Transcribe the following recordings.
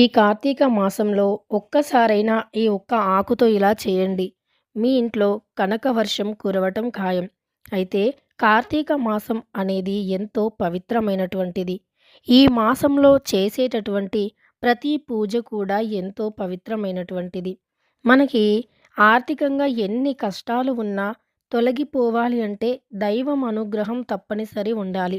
ఈ కార్తీక మాసంలో ఒక్కసారైనా ఈ ఒక్క ఆకుతో ఇలా చేయండి. మీ ఇంట్లో కనక వర్షం కురవటం ఖాయం. అయితే కార్తీక మాసం అనేది ఎంతో పవిత్రమైనటువంటిది. ఈ మాసంలో చేసేటటువంటి ప్రతి పూజ కూడా ఎంతో పవిత్రమైనటువంటిది. మనకి ఆర్థికంగా ఎన్ని కష్టాలు ఉన్నా తొలగిపోవాలి అంటే దైవం అనుగ్రహం తప్పనిసరి ఉండాలి.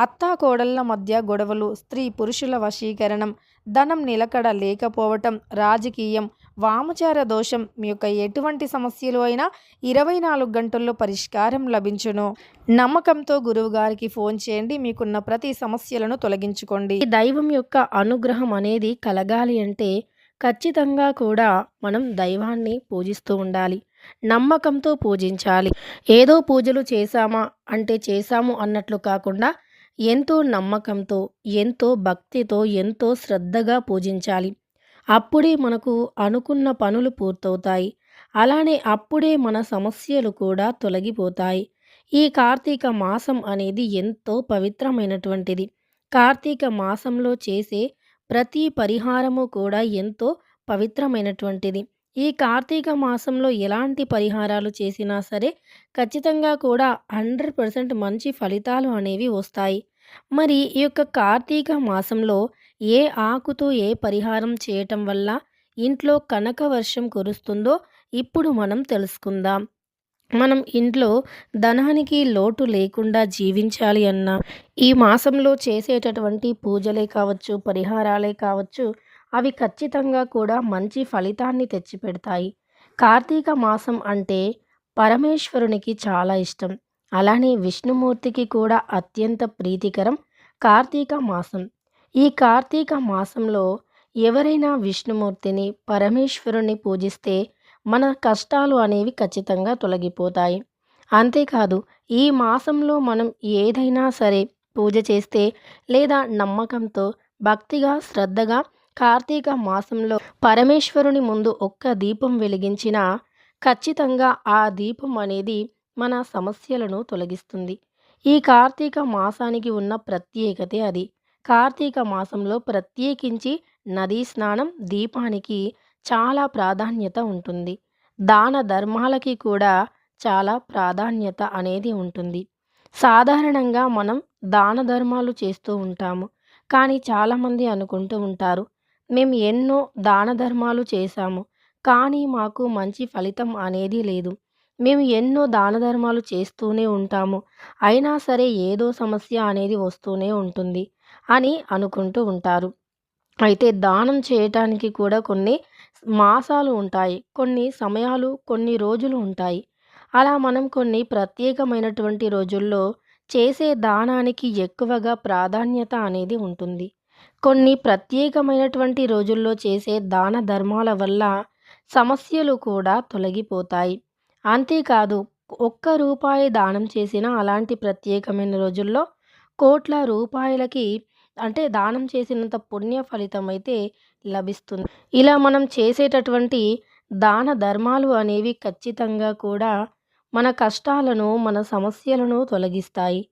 అత్తా కోడళ్ళ మధ్య గొడవలు స్త్రీ పురుషుల వశీకరణం ధనం నిలకడ లేకపోవటం రాజకీయం వామచార దోషం మీ యొక్క ఎటువంటి సమస్యలు అయినా ఇరవై నాలుగు గంటల్లో పరిష్కారం లభించును నమ్మకంతో గురువు గారికి ఫోన్ చేయండి మీకున్న ప్రతి సమస్యలను తొలగించుకోండి దైవం యొక్క అనుగ్రహం అనేది కలగాలి అంటే ఖచ్చితంగా కూడా మనం దైవాన్ని పూజిస్తూ ఉండాలి. నమ్మకంతో పూజించాలి. ఏదో పూజలు చేశామా అంటే చేశాము అన్నట్లు కాకుండా ఎంతో నమ్మకంతో, ఎంతో భక్తితో, ఎంతో శ్రద్ధగా పూజించాలి. అప్పుడే మనకు అనుకున్న పనులు పూర్తవుతాయి. అలానే అప్పుడే మన సమస్యలు కూడా తొలగిపోతాయి. ఈ కార్తీక మాసం అనేది ఎంతో పవిత్రమైనటువంటిది. కార్తీక మాసంలో చేసే ప్రతి పరిహారము కూడా ఎంతో పవిత్రమైనటువంటిది. ఈ కార్తీక మాసంలో ఎలాంటి పరిహారాలు చేసినా సరే ఖచ్చితంగా కూడా 100% మంచి ఫలితాలు అనేవి వస్తాయి. మరి ఈ యొక్క కార్తీక మాసంలో ఏ ఆకుతో ఏ పరిహారం చేయటం వల్ల ఇంట్లో కనక వర్షం కురుస్తుందో ఇప్పుడు మనం తెలుసుకుందాం. మనం ఇంట్లో ధనానికి లోటు లేకుండా జీవించాలి అన్నా ఈ మాసంలో చేసేటటువంటి పూజలే కావచ్చు, పరిహారాలే కావచ్చు అవి ఖచ్చితంగా కూడా మంచి ఫలితాన్ని తెచ్చిపెడతాయి. కార్తీక మాసం అంటే పరమేశ్వరునికి చాలా ఇష్టం. అలానే విష్ణుమూర్తికి కూడా అత్యంత ప్రీతికరం కార్తీక మాసం. ఈ కార్తీక మాసంలో ఎవరైనా విష్ణుమూర్తిని, పరమేశ్వరుని పూజిస్తే మన కష్టాలు అనేవి ఖచ్చితంగా తొలగిపోతాయి. అంతేకాదు ఈ మాసంలో మనం ఏదైనా సరే పూజ చేస్తే లేదా నమ్మకంతో, భక్తిగా, శ్రద్ధగా కార్తీక మాసంలో పరమేశ్వరుని ముందు ఒక్క దీపం వెలిగించినా ఖచ్చితంగా ఆ దీపం అనేది మన సమస్యలను తొలగిస్తుంది. ఈ కార్తీక మాసానికి ఉన్న ప్రత్యేకతే అది. కార్తీక మాసంలో ప్రత్యేకించి నదీ స్నానం, దీపానికి చాలా ప్రాధాన్యత ఉంటుంది. దాన ధర్మాలకి కూడా చాలా ప్రాధాన్యత అనేది ఉంటుంది. సాధారణంగా మనం దాన ధర్మాలు చేస్తూ ఉంటాము. కానీ చాలామంది అనుకుంటూ ఉంటారు. మేము ఎన్నో దాన ధర్మాలు చేశాము. కానీ మాకు మంచి ఫలితం అనేది లేదు. మేము ఎన్నో దాన ధర్మాలు చేస్తూనే ఉంటాము. అయినా సరే ఏదో సమస్య అనేది వస్తూనే ఉంటుంది అని అనుకుంటూ ఉంటారు. అయితే దానం చేయటానికి కూడా కొన్ని మాసాలు ఉంటాయి. కొన్ని సమయాలు, కొన్ని రోజులు ఉంటాయి. అలా మనం కొన్ని ప్రత్యేకమైనటువంటి రోజుల్లో చేసే దానానికి ఎక్కువగా ప్రాధాన్యత అనేది ఉంటుంది. కొన్ని ప్రత్యేకమైనటువంటి రోజుల్లో చేసే దాన ధర్మాల వల్ల సమస్యలు కూడా తొలగిపోతాయి. అంతేకాదు ఒక్క రూపాయి దానం చేసినా అలాంటి ప్రత్యేకమైన రోజుల్లో కోట్ల రూపాయలకి అంటే దానం చేసినంత పుణ్య ఫలితం అయితే లభిస్తుంది. ఇలా మనం చేసేటటువంటి దాన ధర్మాలు అనేవి ఖచ్చితంగా కూడా మన కష్టాలను, మన సమస్యలను తొలగిస్తాయి.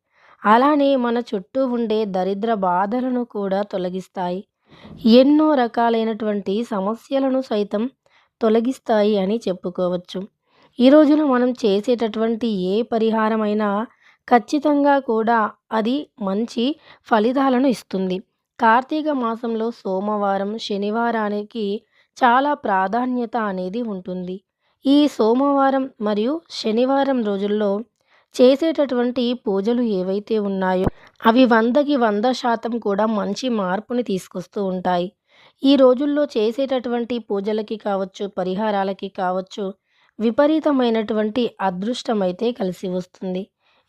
అలానే మన చుట్టూ ఉండే దరిద్ర బాధలను కూడా తొలగిస్తాయి. ఎన్నో రకాలైనటువంటి సమస్యలను సైతం తొలగిస్తాయి అని చెప్పుకోవచ్చు. ఈ రోజున మనం చేసేటటువంటి ఏ పరిహారమైనా ఖచ్చితంగా కూడా అది మంచి ఫలితాలను ఇస్తుంది. కార్తీక మాసంలో సోమవారం, శనివారానికి చాలా ప్రాధాన్యత అనేది ఉంటుంది. ఈ సోమవారం మరియు శనివారం రోజుల్లో చేసేటటువంటి పూజలు ఏవైతే ఉన్నాయో అవి వందకి వంద శాతం కూడా మంచి మార్పుని తీసుకొస్తూ ఉంటాయి. ఈ రోజుల్లో చేసేటటువంటి పూజలకి కావచ్చు, పరిహారాలకి కావచ్చు విపరీతమైనటువంటి అదృష్టమైతే కలిసి వస్తుంది.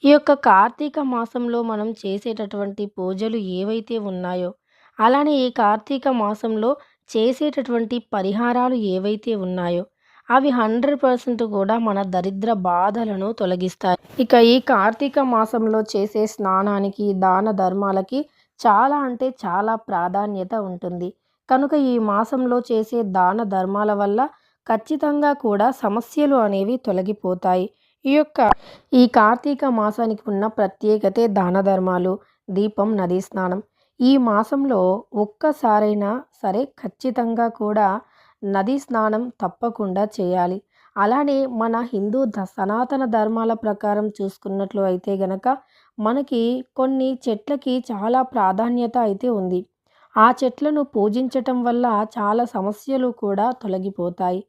ఈ యొక్క కార్తీక మాసంలో మనం చేసేటటువంటి పూజలు ఏవైతే ఉన్నాయో అలానే ఈ కార్తీక మాసంలో చేసేటటువంటి పరిహారాలు ఏవైతే ఉన్నాయో అవి హండ్రెడ్ పర్సెంట్ కూడా మన దరిద్ర బాధలను తొలగిస్తాయి. ఇక ఈ కార్తీక మాసంలో చేసే స్నానానికి దాన ధర్మాలకి చాలా అంటే చాలా ప్రాధాన్యత ఉంటుంది. కనుక ఈ మాసంలో చేసే దాన ధర్మాల వల్ల ఖచ్చితంగా కూడా సమస్యలు అనేవి తొలగిపోతాయి. ఈ యొక్క ఈ కార్తీక మాసానికి ఉన్న ప్రత్యేకతే దాన ధర్మాలు దీపం నదీ స్నానం. ఈ మాసంలో ఒక్కసారైనా సరే ఖచ్చితంగా కూడా నదీ స్నానం తప్పకుండా చేయాలి. అలానే మన హిందూ ద సనాతన ధర్మాల ప్రకారం చూసుకున్నట్లు అయితే గనక మనకి కొన్ని చెట్లకి చాలా ప్రాధాన్యత అయితే ఉంది. ఆ చెట్లను పూజించటం వల్ల చాలా సమస్యలు కూడా తొలగిపోతాయి.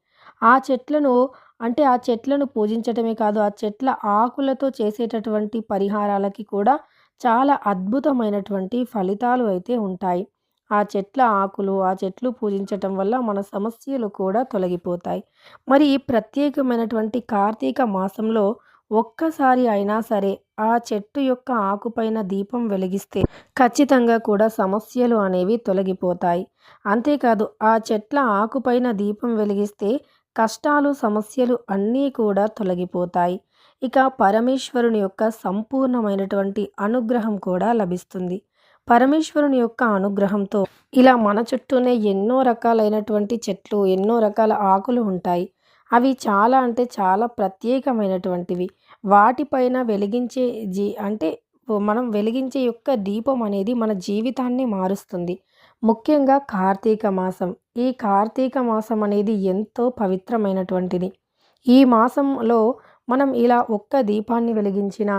ఆ చెట్లను అంటే ఆ చెట్లను పూజించటమే కాదు ఆ చెట్ల ఆకులతో చేసేటటువంటి పరిహారాలకి కూడా చాలా అద్భుతమైనటువంటి ఫలితాలు అయితే ఉంటాయి. ఆ చెట్ల ఆకులు ఆ చెట్లు పూజించటం వల్ల మన సమస్యలు కూడా తొలగిపోతాయి. మరి ఈ ప్రత్యేకమైనటువంటి కార్తీక మాసంలో ఒక్కసారి అయినా సరే ఆ చెట్టు యొక్క ఆకుపైన దీపం వెలిగిస్తే ఖచ్చితంగా కూడా సమస్యలు అనేవి తొలగిపోతాయి. అంతేకాదు ఆ చెట్ల ఆకుపైన దీపం వెలిగిస్తే కష్టాలు సమస్యలు అన్నీ కూడా తొలగిపోతాయి. ఇక పరమేశ్వరుని యొక్క సంపూర్ణమైనటువంటి అనుగ్రహం కూడా లభిస్తుంది. పరమేశ్వరుని యొక్క అనుగ్రహంతో ఇలా మన చుట్టూనే ఎన్నో రకాలైనటువంటి చెట్లు ఎన్నో రకాల ఆకులు ఉంటాయి. అవి చాలా అంటే చాలా ప్రత్యేకమైనటువంటివి. వాటిపైన వెలిగించే జీ అంటే మనం వెలిగించే యొక్క దీపం అనేది మన జీవితాన్ని మారుస్తుంది. ముఖ్యంగా కార్తీక మాసం. ఈ కార్తీక మాసం అనేది ఎంతో పవిత్రమైనటువంటిది. ఈ మాసంలో మనం ఇలా ఒక్క దీపాన్ని వెలిగించినా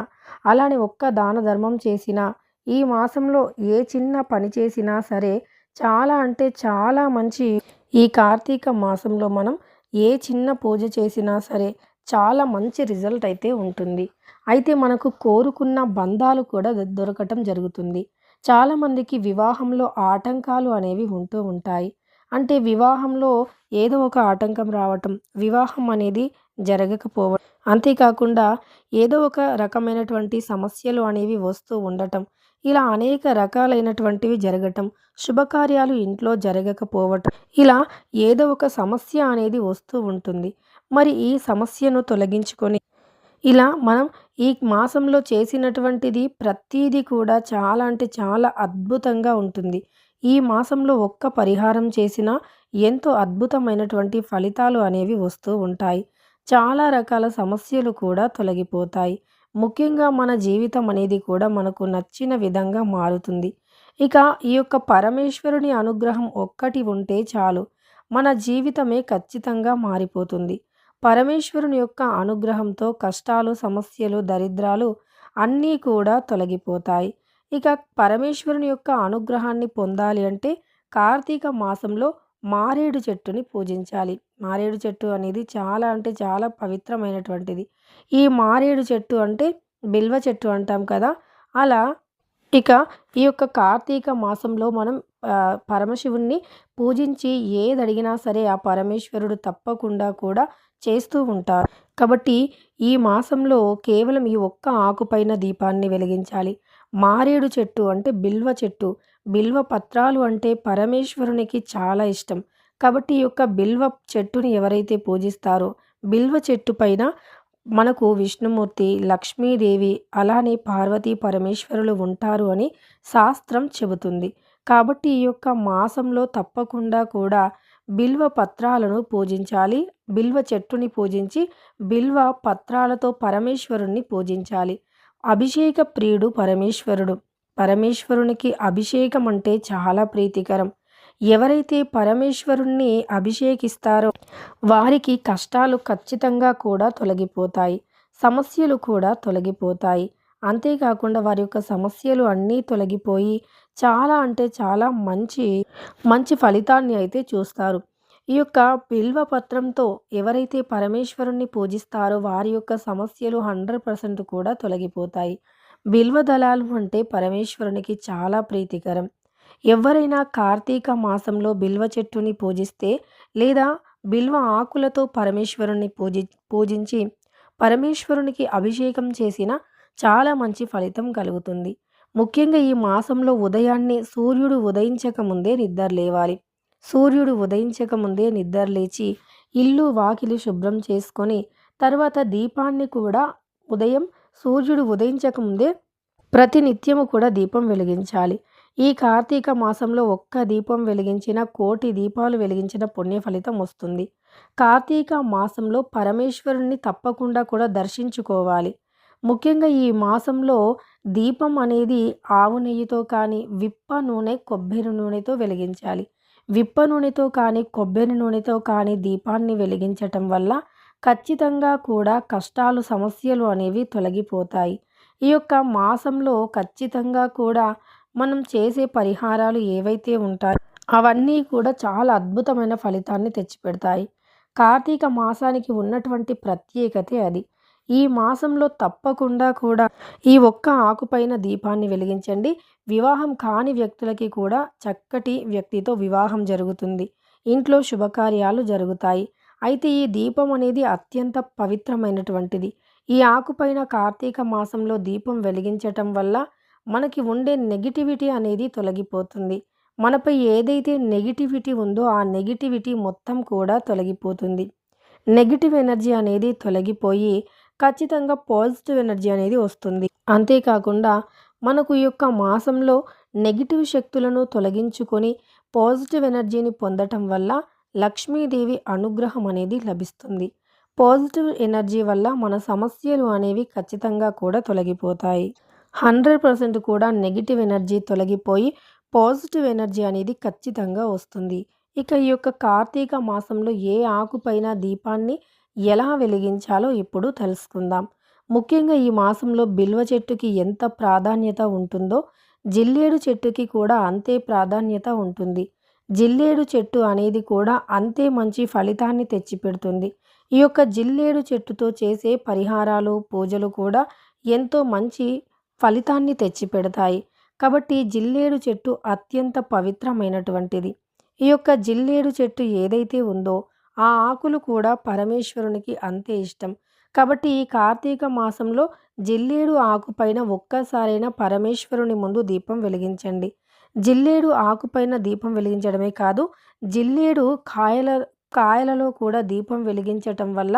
అలానే ఒక్క దాన ధర్మం చేసినా ఈ మాసంలో ఏ చిన్న పని చేసినా సరే చాలా అంటే చాలా మంచి. ఈ కార్తీక మాసంలో మనం ఏ చిన్న పూజ చేసినా సరే చాలా మంచి రిజల్ట్ అయితే ఉంటుంది. అయితే మనకు కోరుకున్న బంధాలు కూడా దొరకటం జరుగుతుంది. చాలామందికి వివాహంలో ఆటంకాలు అనేవి ఉంటూ ఉంటాయి. అంటే వివాహంలో ఏదో ఒక ఆటంకం రావటం వివాహం అనేది జరగకపోవడం అంతేకాకుండా ఏదో ఒక రకమైనటువంటి సమస్యలు అనేవి వస్తూ ఉండటం ఇలా అనేక రకాలైనటువంటివి జరగటం శుభకార్యాలు ఇంట్లో జరగకపోవటం ఇలా ఏదో ఒక సమస్య అనేది వస్తూ ఉంటుంది. మరి ఈ సమస్యను తొలగించుకొని ఇలా మనం ఈ మాసంలో చేసినటువంటిది ప్రతీది కూడా చాలా అంటే చాలా అద్భుతంగా ఉంటుంది. ఈ మాసంలో ఒక్క పరిహారం చేసినా ఎంతో అద్భుతమైనటువంటి ఫలితాలు అనేవి వస్తూ ఉంటాయి. చాలా రకాల సమస్యలు కూడా తొలగిపోతాయి. ముఖ్యంగా మన జీవితం అనేది కూడా మనకు నచ్చిన విధంగా మారుతుంది. ఇక ఈ యొక్క పరమేశ్వరుని అనుగ్రహం ఒక్కటి ఉంటే చాలు మన జీవితమే ఖచ్చితంగా మారిపోతుంది. పరమేశ్వరుని యొక్క అనుగ్రహంతో కష్టాలు సమస్యలు దరిద్రాలు అన్నీ కూడా తొలగిపోతాయి. ఇక పరమేశ్వరుని యొక్క అనుగ్రహాన్ని పొందాలి అంటే కార్తీక మాసంలో మారేడు చెట్టుని పూజించాలి. మారేడు చెట్టు అనేది చాలా అంటే చాలా పవిత్రమైనటువంటిది. ఈ మారేడు చెట్టు అంటే బిల్వ చెట్టు అంటాం కదా. అలా ఇక ఈ యొక్క కార్తీక మాసంలో మనం పరమశివుణ్ణి పూజించి ఏది అడిగినా సరే ఆ పరమేశ్వరుడు తప్పకుండా కూడా చేస్తూ ఉంటారు. కాబట్టి ఈ మాసంలో కేవలం ఈ ఒక్క ఆకుపైన దీపాన్ని వెలిగించాలి. మారేడు చెట్టు అంటే బిల్వ చెట్టు. బిల్వ పత్రాలు అంటే పరమేశ్వరునికి చాలా ఇష్టం. కాబట్టి ఈ యొక్క బిల్వ చెట్టుని ఎవరైతే పూజిస్తారో బిల్వ చెట్టు పైన మనకు విష్ణుమూర్తి లక్ష్మీదేవి అలానే పార్వతీ పరమేశ్వరులు ఉంటారు అని శాస్త్రం చెబుతుంది. కాబట్టి ఈ యొక్క మాసంలో తప్పకుండా కూడా బిల్వ పత్రాలను పూజించాలి. బిల్వ చెట్టుని పూజించి బిల్వ పత్రాలతో పరమేశ్వరుణ్ణి పూజించాలి. అభిషేక ప్రియుడు పరమేశ్వరుడు. పరమేశ్వరునికి అభిషేకం అంటే చాలా ప్రీతికరం. ఎవరైతే పరమేశ్వరుణ్ణి అభిషేకిస్తారో వారికి కష్టాలు ఖచ్చితంగా కూడా తొలగిపోతాయి సమస్యలు కూడా తొలగిపోతాయి. అంతేకాకుండా వారి యొక్క సమస్యలు అన్నీ తొలగిపోయి చాలా అంటే చాలా మంచి మంచి ఫలితాన్ని అయితే చూస్తారు. ఈ యొక్క బిల్వ పత్రంతో ఎవరైతే పరమేశ్వరుణ్ణి పూజిస్తారో వారి యొక్క సమస్యలు హండ్రెడ్ పర్సెంట్ కూడా తొలగిపోతాయి. బిల్వ దళాలు అంటే పరమేశ్వరునికి చాలా ప్రీతికరం. ఎవరైనా కార్తీక మాసంలో బిల్వ చెట్టుని పూజిస్తే లేదా బిల్వ ఆకులతో పరమేశ్వరుణ్ణి పూజి పూజించి పరమేశ్వరునికి అభిషేకం చేసిన చాలా మంచి ఫలితం కలుగుతుంది. ముఖ్యంగా ఈ మాసంలో ఉదయాన్నే సూర్యుడు ఉదయించక ముందే నిద్ర లేవాలి. సూర్యుడు ఉదయించక ముందే నిద్ర లేచి ఇల్లు వాకిలి శుభ్రం చేసుకొని తర్వాత దీపాన్ని కూడా ఉదయం సూర్యుడు ఉదయించకముందే ప్రతి నిత్యము కూడా దీపం వెలిగించాలి. ఈ కార్తీక మాసంలో ఒక్క దీపం వెలిగించిన కోటి దీపాలు వెలిగించిన పుణ్య ఫలితం వస్తుంది. కార్తీక మాసంలో పరమేశ్వరుణ్ణి తప్పకుండా కూడా దర్శించుకోవాలి. ముఖ్యంగా ఈ మాసంలో దీపం అనేది ఆవు నెయ్యితో కానీ విప్ప నూనె కొబ్బరి నూనెతో వెలిగించాలి. విప్ప నూనెతో కానీ కొబ్బరి నూనెతో కానీ దీపాన్ని వెలిగించటం వల్ల ఖచ్చితంగా కూడా కష్టాలు సమస్యలు అనేవి తొలగిపోతాయి. ఈ యొక్క మాసంలో ఖచ్చితంగా కూడా మనం చేసే పరిహారాలు ఏవైతే ఉంటాయో అవన్నీ కూడా చాలా అద్భుతమైన ఫలితాన్ని తెచ్చిపెడతాయి. కార్తీక మాసానికి ఉన్నటువంటి ప్రత్యేకతే అది. ఈ మాసంలో తప్పకుండా కూడా ఈ ఒక్క ఆకుపైన దీపాన్ని వెలిగించండి. వివాహం కాని వ్యక్తులకి కూడా చక్కటి వ్యక్తితో వివాహం జరుగుతుంది. ఇంట్లో శుభకార్యాలు జరుగుతాయి. అయితే ఈ దీపం అనేది అత్యంత పవిత్రమైనటువంటిది. ఈ ఆకుపైన కార్తీక మాసంలో దీపం వెలిగించటం వల్ల మనకి ఉండే నెగిటివిటీ అనేది తొలగిపోతుంది. మనపై ఏదైతే నెగిటివిటీ ఉందో ఆ నెగిటివిటీ మొత్తం కూడా తొలగిపోతుంది. నెగిటివ్ ఎనర్జీ అనేది తొలగిపోయి ఖచ్చితంగా పాజిటివ్ ఎనర్జీ అనేది వస్తుంది. అంతేకాకుండా మనకు ఈ యొక్క మాసంలో నెగిటివ్ శక్తులను తొలగించుకొని పాజిటివ్ ఎనర్జీని పొందటం వల్ల లక్ష్మీదేవి అనుగ్రహం అనేది లభిస్తుంది. పాజిటివ్ ఎనర్జీ వల్ల మన సమస్యలు అనేవి ఖచ్చితంగా కూడా తొలగిపోతాయి. హండ్రెడ్ పర్సెంట్ కూడా నెగిటివ్ ఎనర్జీ తొలగిపోయి పాజిటివ్ ఎనర్జీ అనేది ఖచ్చితంగా వస్తుంది. ఇక ఈ యొక్క కార్తీక మాసంలో ఏ ఆకుపైన దీపాన్ని ఎలా వెలిగించాలో ఇప్పుడు తెలుసుకుందాం. ముఖ్యంగా ఈ మాసంలో బిల్వ చెట్టుకి ఎంత ప్రాధాన్యత ఉంటుందో జిల్లేడు చెట్టుకి కూడా అంతే ప్రాధాన్యత ఉంటుంది. జిల్లేడు చెట్టు అనేది కూడా అంతే మంచి ఫలితాన్ని తెచ్చిపెడుతుంది. ఈ యొక్క జిల్లేడు చెట్టుతో చేసే పరిహారాలు పూజలు కూడా ఎంతో మంచి ఫలితాన్ని తెచ్చిపెడతాయి. కాబట్టి జిల్లేడు చెట్టు అత్యంత పవిత్రమైనటువంటిది. ఈ యొక్క జిల్లేడు చెట్టు ఏదైతే ఉందో ఆ ఆకులు కూడా పరమేశ్వరునికి అంతే ఇష్టం. కాబట్టి ఈ కార్తీక మాసంలో జిల్లేడు ఆకుపైన ఒక్కసారైనా పరమేశ్వరుని ముందు దీపం వెలిగించండి. జిల్లేడు ఆకుపైన దీపం వెలిగించడమే కాదు జిల్లేడు కాయల కాయలలో కూడా దీపం వెలిగించటం వల్ల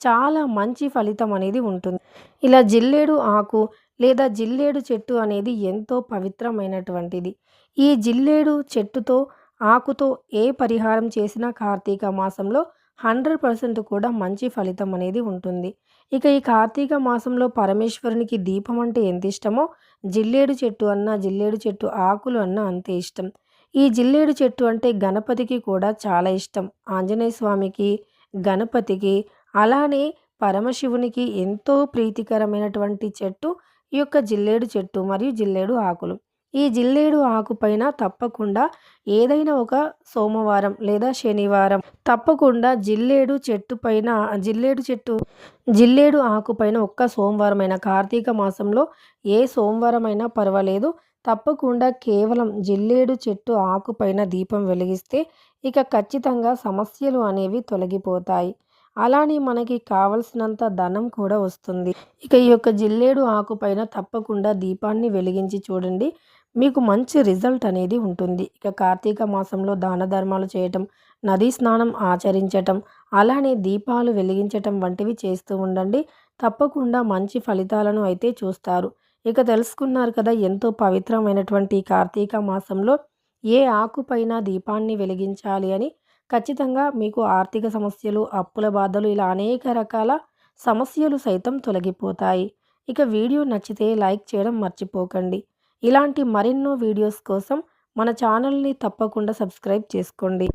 చాలా మంచి ఫలితం అనేది ఉంటుంది. ఇలా జిల్లేడు ఆకు లేదా జిల్లేడు చెట్టు అనేది ఎంతో పవిత్రమైనటువంటిది. ఈ జిల్లేడు చెట్టుతో ఆకుతో ఏ పరిహారం చేసినా కార్తీక మాసంలో హండ్రెడ్ పర్సెంట్ కూడా మంచి ఫలితం అనేది ఉంటుంది. ఇక ఈ కార్తీక మాసంలో పరమేశ్వరునికి దీపం అంటే ఎంత ఇష్టమో జిల్లేడు చెట్టు అన్న జిల్లేడు చెట్టు ఆకులు అన్న అంతే ఇష్టం. ఈ జిల్లేడు చెట్టు అంటే గణపతికి కూడా చాలా ఇష్టం. ఆంజనేయ స్వామికి గణపతికి అలానే పరమశివునికి ఎంతో ప్రీతికరమైనటువంటి చెట్టు ఈ యొక్క జిల్లేడు చెట్టు మరియు జిల్లేడు ఆకులు. ఈ జిల్లేడు ఆకుపైన తప్పకుండా ఏదైనా ఒక సోమవారం లేదా శనివారం తప్పకుండా జిల్లేడు చెట్టు పైన జిల్లేడు చెట్టు జిల్లేడు ఆకుపైన ఒక్క సోమవారం అయినా కార్తీక మాసంలో ఏ సోమవారం అయినా పర్వాలేదు. తప్పకుండా కేవలం జిల్లేడు చెట్టు ఆకుపైన దీపం వెలిగిస్తే ఇక ఖచ్చితంగా సమస్యలు అనేవి తొలగిపోతాయి. అలానే మనకి కావలసినంత ధనం కూడా వస్తుంది. ఇక ఈ యొక్క జిల్లేడు ఆకుపైన తప్పకుండా దీపాన్ని వెలిగించి చూడండి. మీకు మంచి రిజల్ట్ అనేది ఉంటుంది. ఇక కార్తీక మాసంలో దాన ధర్మాలు చేయటం నదీ స్నానం ఆచరించటం అలానే దీపాలు వెలిగించటం వంటివి చేస్తూ ఉండండి. తప్పకుండా మంచి ఫలితాలను అయితే చూస్తారు. ఇక తెలుసుకున్నారు కదా ఎంతో పవిత్రమైనటువంటి కార్తీక మాసంలో ఏ ఆకుపైన దీపాన్ని వెలిగించాలి అని. ఖచ్చితంగా మీకు ఆర్థిక సమస్యలు అప్పుల బాధలు ఇలా అనేక రకాల సమస్యలు సైతం తొలగిపోతాయి. ఇక వీడియో నచ్చితే లైక్ చేయడం మర్చిపోకండి. ఇలాంటి మరెన్నో వీడియోస్ కోసం మన ఛానల్ని తప్పకుండా సబ్స్క్రైబ్ చేసుకోండి.